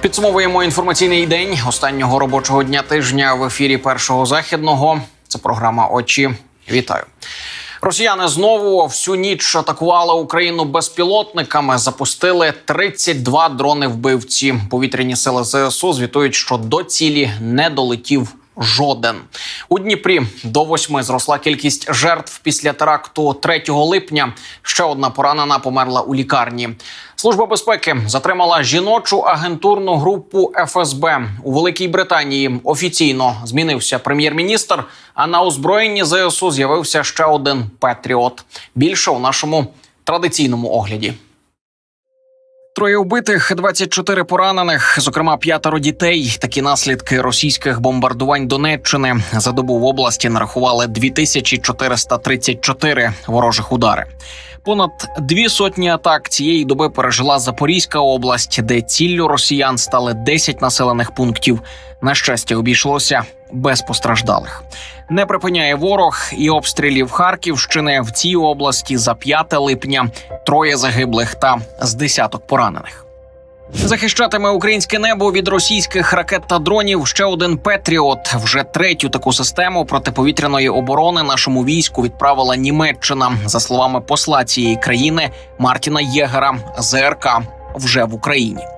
Підсумовуємо інформаційний день останнього робочого дня тижня в ефірі першого західного. Це програма Очі. Вітаю. Росіяни знову всю ніч атакували Україну безпілотниками. Запустили 32 дрони вбивці. Повітряні сили ЗСУ звітують, що до цілі не долетів жоден. У Дніпрі до восьми зросла кількість жертв після теракту 3 липня. Ще одна поранена померла у лікарні. Служба безпеки затримала жіночу агентурну групу ФСБ у Великій Британії. Офіційно змінився прем'єр-міністр. А на озброєнні ЗСУ з'явився ще один Петріот. Більше у нашому традиційному огляді. Троє вбитих, 24 поранених, зокрема п'ятеро дітей. Такі наслідки російських бомбардувань Донеччини за добу в області нарахували 2434 ворожих удари. Понад дві сотні атак цієї доби пережила Запорізька область, де ціллю росіян стали 10 населених пунктів. На щастя, обійшлося без постраждалих. Не припиняє ворог і обстрілів Харківщини в цій області за 5 липня. Троє загиблих та з десяток поранених. Захищатиме українське небо від російських ракет та дронів ще один Петріот. Вже третю таку систему протиповітряної оборони нашому війську відправила Німеччина. За словами посла цієї країни Мартіна Єгера, ЗРК вже в Україні.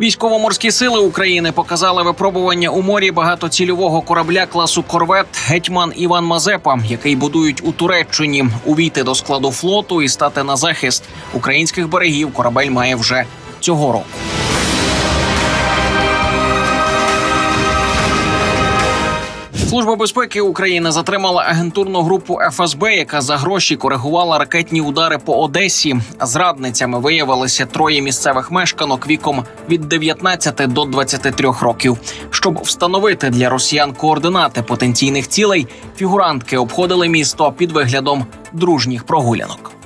Військово-морські сили України показали випробування у морі багатоцільового корабля класу Корвет Гетьман Іван Мазепа, який будують у Туреччині. Увійти до складу флоту і стати на захист українських берегів. Корабель має вже цього року. Служба безпеки України затримала агентурну групу ФСБ, яка за гроші коригувала ракетні удари по Одесі. Зрадницями виявилися троє місцевих мешканок віком від 19 до 23 років. Щоб встановити для росіян координати потенційних цілей, фігурантки обходили місто під виглядом дружніх прогулянок.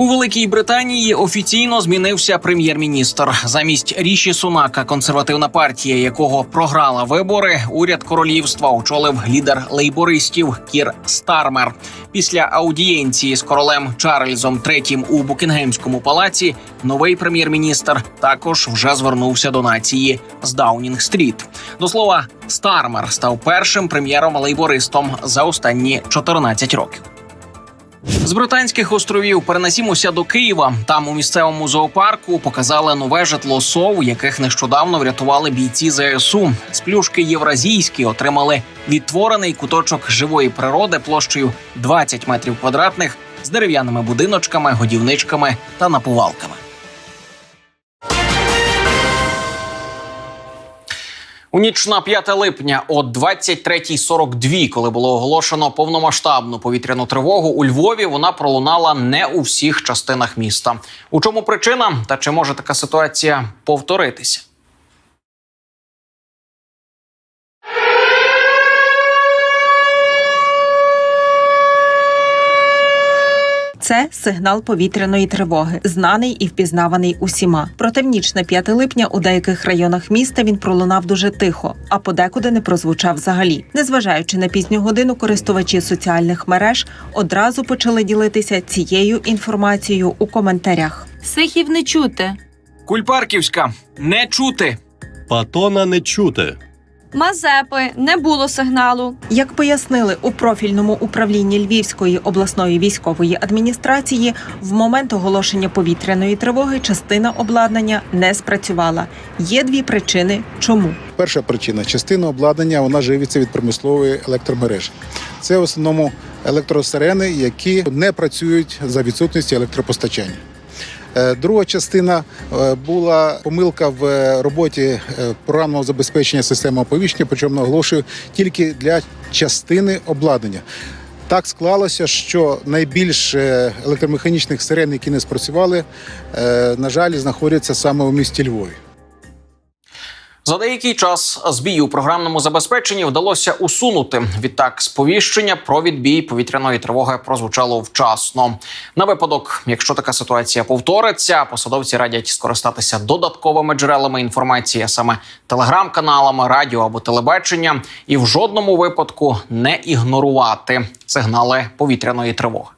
У Великій Британії офіційно змінився прем'єр-міністр. Замість ріші Сунака, консервативна партія, якого програла вибори, уряд королівства очолив лідер лейбористів Кір Стармер. Після аудієнції з королем Чарльзом III у Букінгемському палаці новий прем'єр-міністр також вже звернувся до нації з Даунінг-стріт. До слова, Стармер став першим прем'єром-лейбористом за останні 14 років. З британських островів перенесімося до Києва. Там у місцевому зоопарку показали нове житло сов, яких нещодавно врятували бійці ЗСУ. Сплюшки євразійські отримали відтворений куточок живої природи площею 20 метрів квадратних з дерев'яними будиночками, годівничками та напувалками. У ніч на 5 липня о 23.42, коли було оголошено повномасштабну повітряну тривогу у Львові, вона пролунала не у всіх частинах міста. У чому причина та чи може така ситуація повторитися? Це сигнал повітряної тривоги, знаний і впізнаваний усіма. Проте в ніч на 5 липня у деяких районах міста він пролунав дуже тихо, а подекуди не прозвучав взагалі. Незважаючи на пізню годину, користувачі соціальних мереж одразу почали ділитися цією інформацією у коментарях. Сихів не чути. Кульпарківська не чути. Патона не чути. Мазепи не було сигналу. Як пояснили у профільному управлінні Львівської обласної військової адміністрації, в момент оголошення повітряної тривоги частина обладнання не спрацювала. Є дві причини, чому. Перша причина частина обладнання вона живиться від промислової електромережі. Це в основному електросирени, які не працюють за відсутності електропостачання. Е, Друга частина е, була помилка в е, роботі програмного забезпечення системи оповіщення, причому наголошую тільки для частини обладнання. Так склалося, що найбільш е, електромеханічних сирен, які не спрацювали, на жаль, знаходяться саме у місті Львові. За деякий час збій у програмному забезпеченні вдалося усунути. Відтак, сповіщення про відбій повітряної тривоги прозвучало вчасно. На випадок, якщо така ситуація повториться, посадовці радять скористатися додатковими джерелами інформації, а саме телеграм-каналами, радіо або телебачення, і в жодному випадку не ігнорувати сигнали повітряної тривоги.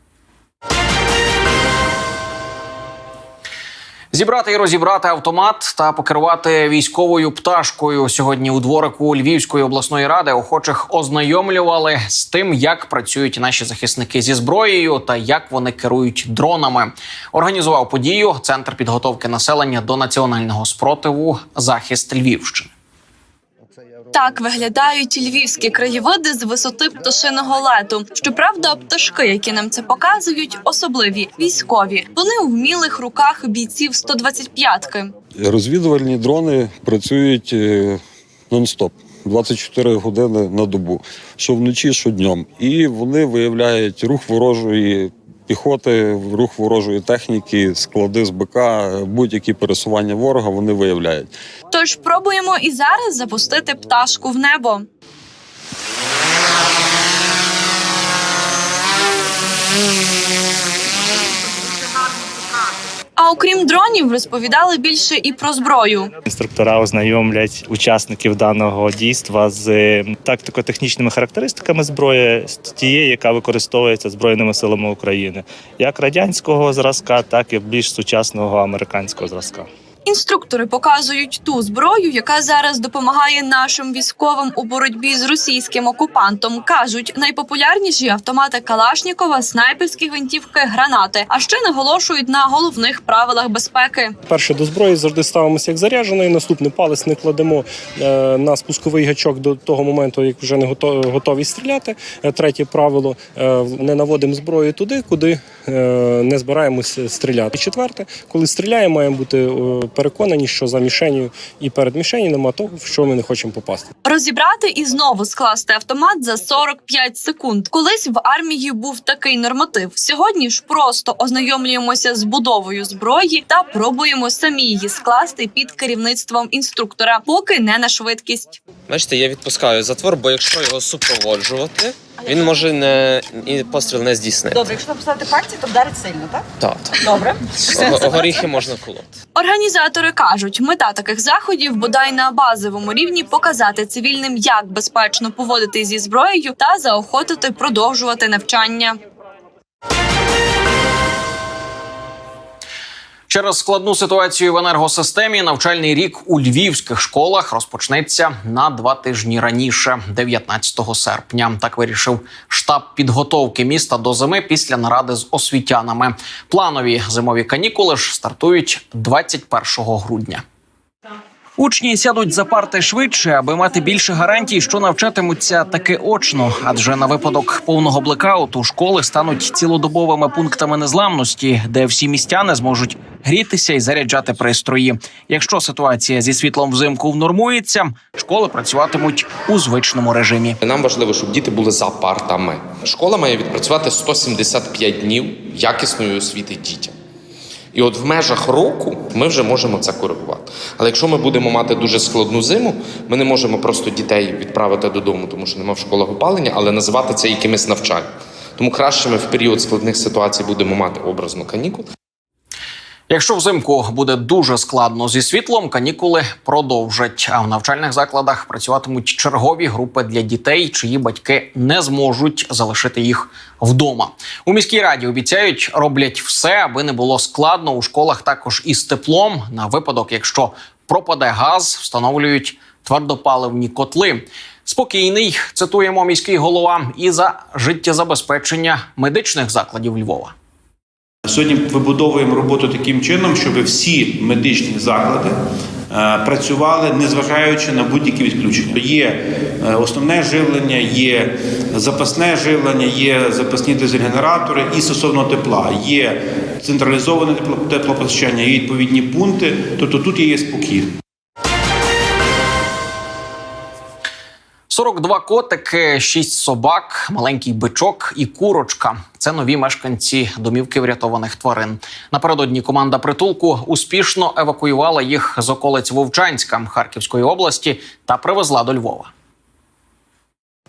Зібрати і розібрати автомат та покерувати військовою пташкою сьогодні у дворику Львівської обласної ради охочих ознайомлювали з тим, як працюють наші захисники зі зброєю та як вони керують дронами. Організував подію центр підготовки населення до національного спротиву захист Львівщини. Так виглядають львівські краєвиди з висоти пташиного лету. Щоправда, пташки, які нам це показують, особливі військові. Вони у вмілих руках бійців 125-ки. Розвідувальні дрони працюють е, нон-стоп. 24 години на добу, що вночі, що днем. І вони виявляють рух ворожої піхоти, рух ворожої техніки, склади з БК, будь-які пересування ворога вони виявляють. Тож пробуємо і зараз запустити пташку в небо. Окрім дронів, розповідали більше і про зброю. Інструктора ознайомлять учасників даного дійства з е, тактико-технічними характеристиками зброї, з тієї, яка використовується збройними силами України, як радянського зразка, так і більш сучасного американського зразка. Інструктори показують ту зброю, яка зараз допомагає нашим військовим у боротьбі з російським окупантом. кажуть, найпопулярніші автомати Калашнікова, снайперські гвинтівки, гранати. А ще наголошують на головних правилах безпеки. Перше до зброї завжди ставимося як заряджений. Наступний палець не кладемо е, на спусковий гачок до того моменту, як вже не гото- готові стріляти. Е, Третє правило е, не наводимо зброю туди, куди не збираємося стріляти. Четверте, коли стріляємо, маємо бути переконані, що за мішенью і перед мішенью нема того, в що ми не хочемо попасти. Розібрати і знову скласти автомат за 45 секунд. Колись в армії був такий норматив. Сьогодні ж просто ознайомлюємося з будовою зброї та пробуємо самі її скласти під керівництвом інструктора, поки не на швидкість. Бачите, я відпускаю затвор, бо якщо його супроводжувати, він може не і постріл не здійснити. Добре, якщо поставити пальці, то вдарить сильно, так? Так, так. Добре. Го- Горіхи можна колоти. Організатори кажуть, мета таких заходів бодай на базовому рівні показати цивільним, як безпечно поводити зі зброєю та заохотити продовжувати навчання. Через складну ситуацію в енергосистемі навчальний рік у львівських школах розпочнеться на два тижні раніше, 19 серпня. Так вирішив штаб підготовки міста до зими після наради з освітянами. Планові зимові канікули ж стартують 21 грудня. Учні сядуть за парти швидше, аби мати більше гарантій, що навчатимуться таки очно. Адже на випадок повного блекауту школи стануть цілодобовими пунктами незламності, де всі містяни зможуть грітися і заряджати пристрої. Якщо ситуація зі світлом взимку внормується, школи працюватимуть у звичному режимі. Нам важливо, щоб діти були за партами. Школа має відпрацювати 175 днів якісної освіти дітям. І от в межах року ми вже можемо це коригувати. Але якщо ми будемо мати дуже складну зиму, ми не можемо просто дітей відправити додому, тому що нема в школах опалення, але називати це якимось навчанням. Тому краще ми в період складних ситуацій будемо мати образно канікул. Якщо взимку буде дуже складно зі світлом, канікули продовжать. А в навчальних закладах працюватимуть чергові групи для дітей, чиї батьки не зможуть залишити їх вдома. У міській раді обіцяють, роблять все, аби не було складно у школах. Також із теплом на випадок, якщо пропаде газ, встановлюють твердопаливні котли. Спокійний цитуємо міський голова і за життєзабезпечення медичних закладів Львова. Сьогодні вибудовуємо роботу таким чином, щоб всі медичні заклади е, працювали, незважаючи на будь-які відключення. Є е, основне живлення, є запасне живлення, є запасні дизель-генератори і стосовно тепла. Є централізоване тепло- теплопостачання, є відповідні пункти. Тобто тут є спокій. 42 котики, 6 собак, маленький бичок і курочка. Це нові мешканці домівки врятованих тварин. Напередодні команда притулку успішно евакуювала їх з околиць Вовчанська Харківської області та привезла до Львова.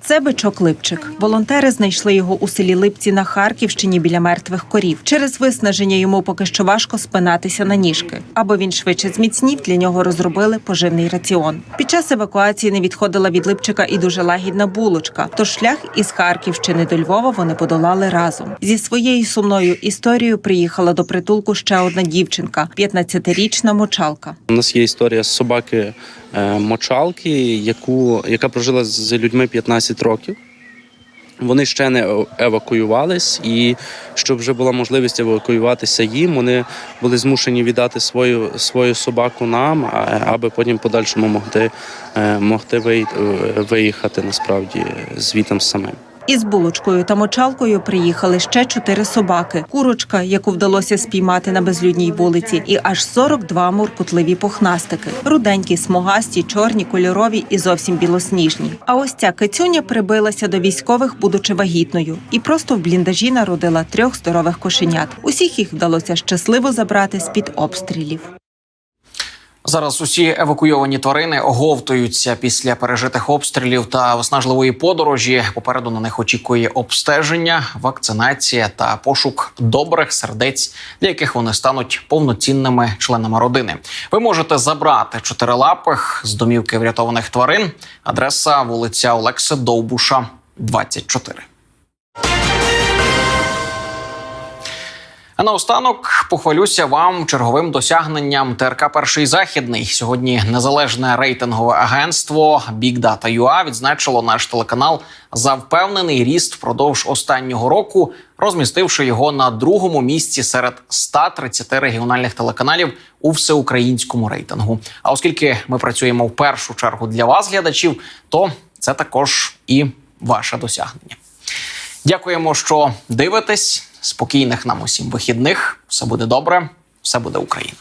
Це бичок Липчик. Волонтери знайшли його у селі Липці на Харківщині біля мертвих корів. Через виснаження йому поки що важко спинатися на ніжки. Аби він швидше зміцнів, для нього розробили поживний раціон. Під час евакуації не відходила від Липчика і дуже лагідна булочка. Тож шлях із Харківщини до Львова вони подолали разом. Зі своєю сумною історією приїхала до притулку ще одна дівчинка, 15-річна мочалка. У нас є історія собаки е, мочалки, яку, яка прожила з людьми 15 років. Вони ще не е- евакуювались, і щоб вже була можливість евакуюватися їм, вони були змушені віддати свою, свою собаку нам, аби потім подальшому могти, е, могти е, виїхати насправді звітом самим. Із булочкою та мочалкою приїхали ще чотири собаки: курочка, яку вдалося спіймати на безлюдній вулиці, і аж 42 муркутливі пухнастики: руденькі, смугасті, чорні, кольорові і зовсім білосніжні. А ось ця кицюня прибилася до військових, будучи вагітною, і просто в бліндажі народила трьох здорових кошенят. Усіх їх вдалося щасливо забрати з під обстрілів. Зараз усі евакуйовані тварини оговтуються після пережитих обстрілів та виснажливої подорожі. Попереду на них очікує обстеження, вакцинація та пошук добрих сердець, для яких вони стануть повноцінними членами родини. Ви можете забрати чотирилапих з домівки врятованих тварин. Адреса вулиця Олекси Довбуша, 24. А наостанок похвалюся вам черговим досягненням ТРК Перший західний. Сьогодні незалежне рейтингове агентство Big Data UA відзначило наш телеканал за впевнений ріст впродовж останнього року, розмістивши його на другому місці серед 130 регіональних телеканалів у всеукраїнському рейтингу. А оскільки ми працюємо в першу чергу для вас, глядачів, то це також і ваше досягнення. Дякуємо, що дивитесь. Спокійних нам усім вихідних. Все буде добре, все буде Україна.